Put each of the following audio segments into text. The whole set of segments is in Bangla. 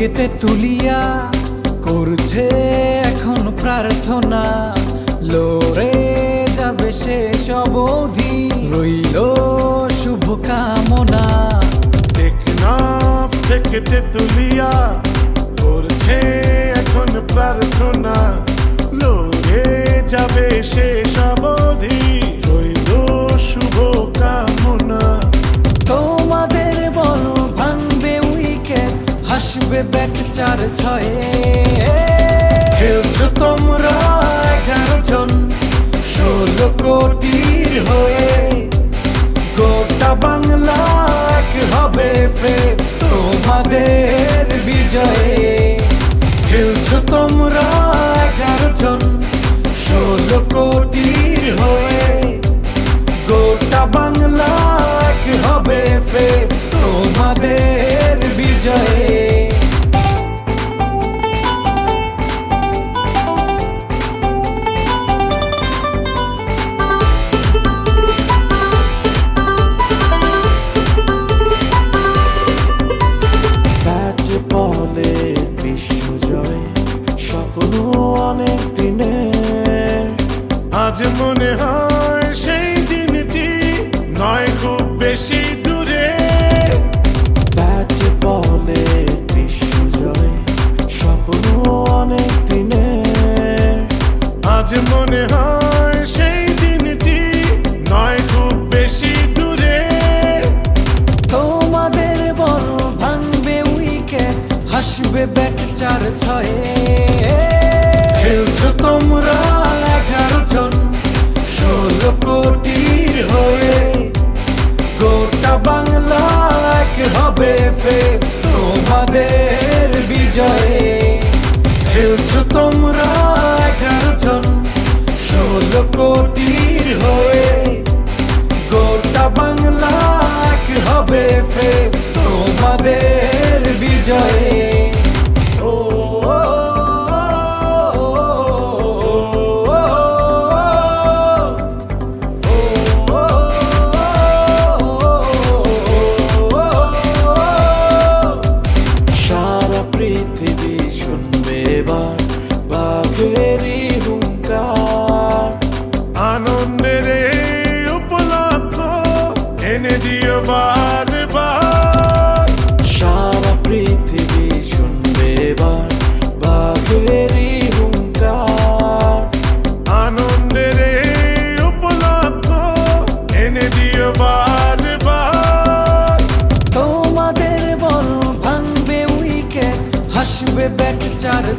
থেকেতে তুলিয়া করছে এখন প্রার্থনা। লোরে যাবে শেষ অবধি রইল শুভ কামনা টেকনাফ থেকে তেতুলিয়া করছে এখন প্রার্থনা। লোরে যাবে শেষ অবধি হাসবে ব্যাট চার ছয়ে। খেলছো তোমরা এগারো জন, ষোলো কোটির হয়ে। গোটা বাংলা হবে ফের তোমাদের বিজয়ে। খেলছো তোমরা এগারো জন, ষোলো কোটির হয়ে। গোটা বাংলা হবে ফের তোমাদের বিজয়ে। মনে হয় সেই দিনটি নয় খুব বেশি দূরে। ব্যাট বলে বিশ্বজয় স্বপ্ন অনেক দিনের। আজ মনে হয় সেই দিনটি নয় খুব বেশি দূরে। তোমাদের বল ভাঙবে উইকেট হাসবে ব্যাট চার ছয়ে। খেলছো তোমরা? কোটির হয়ে গোটা বাংলা এক হবে ফের তোমাদের বিজয়ে। খেলছো তোমরা এগারো জন, ষোলো কোটির হয়ে পৃথিবী শুনবে এবার। বাঘেরই হুঙ্কার। আনন্দের উপলক্ষ এনে দিও বারবার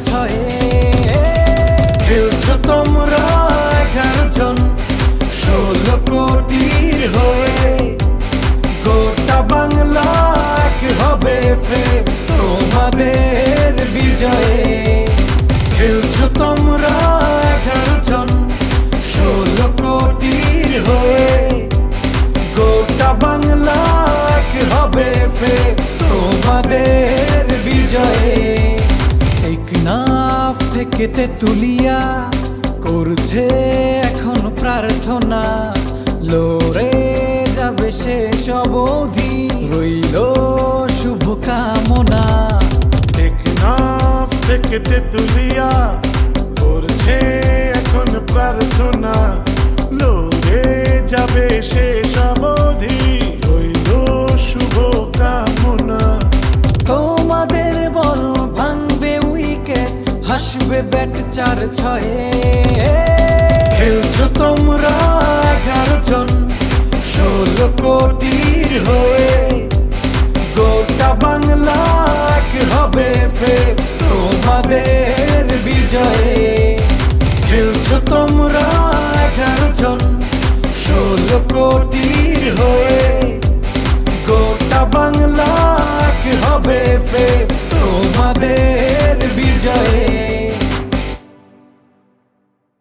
ছয়ে। খেলছো তোমরা এগারো জন ষোলো কোটির হয়ে। গোটা বাংলা হবে ফের তোমাদের বিজয়ে। খেলছো তোমরা এগারো জন ষোলো কোটির হয়ে। গোটা বাংলা হবে ফের তোমাদের টেকনাফ তুলিয়া করছে এখন প্রার্থনা। লোরে যাবে শেষ অবধি, রইল শুভ কামনা টেকনাফ থেকে করছে এখন প্রার্থনা। লোরে যাবে শেষ অবধি ব্যাট চার ছয়ে। খেলছো তোমরা এগারো জন, ষোলো কোটির হয়ে গোটা বাংলা হবে ফের তোমাদের বিজয়ে। খেলছো তোমরা এগারো জন, ষোলো কোটির হয়ে